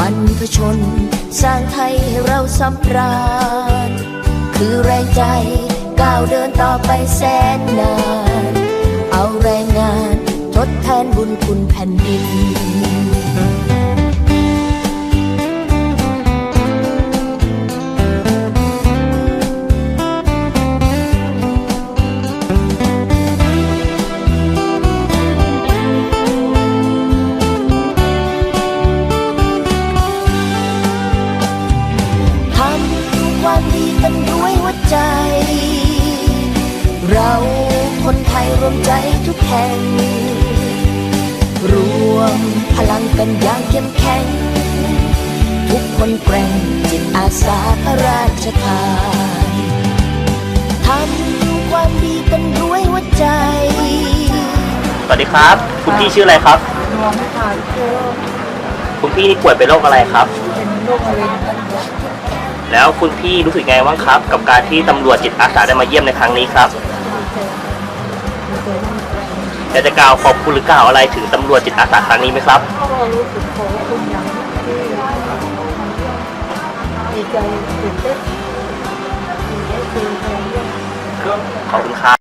บรรพชน สร้างไทยให้เราสำราญ คือแรงใจก้าวเดินต่อไปแสนนาน เอาแรงงานทดแทนบุญคุณแผ่นดิน กันด้วยหัวใจ เราคนไทยรวมใจทุกแห่ง รวมพลังกันอย่างเข้มแข็ง ทุกคนแกร่งจิตอาสาพระราชทานทำความดีกันด้วยหัวใจ สวัสดีครับ คุณพี่ชื่ออะไรครับนวมไม่ขาดเชื้อคุณพี่นี่ป่วยเป็นโรคอะไรครับ เป็นโรคมะเร็งกันหมด แล้วคุณพี่รู้สึกไงบ้างครับ กับการที่ตำรวจจิตอาสาได้มาเยี่ยมในครั้งนี้ครับดีใจดีใจมากอยากจะกล่าวขอบคุณหรือกล่าวอะไรถึงตำรวจจิตอาสาครั้งนี้ไหมครับก็รู้สึกขอบคุณอย่างที่ดีใจตื่นเต้นดีใจเสียใจขอบคุณครับ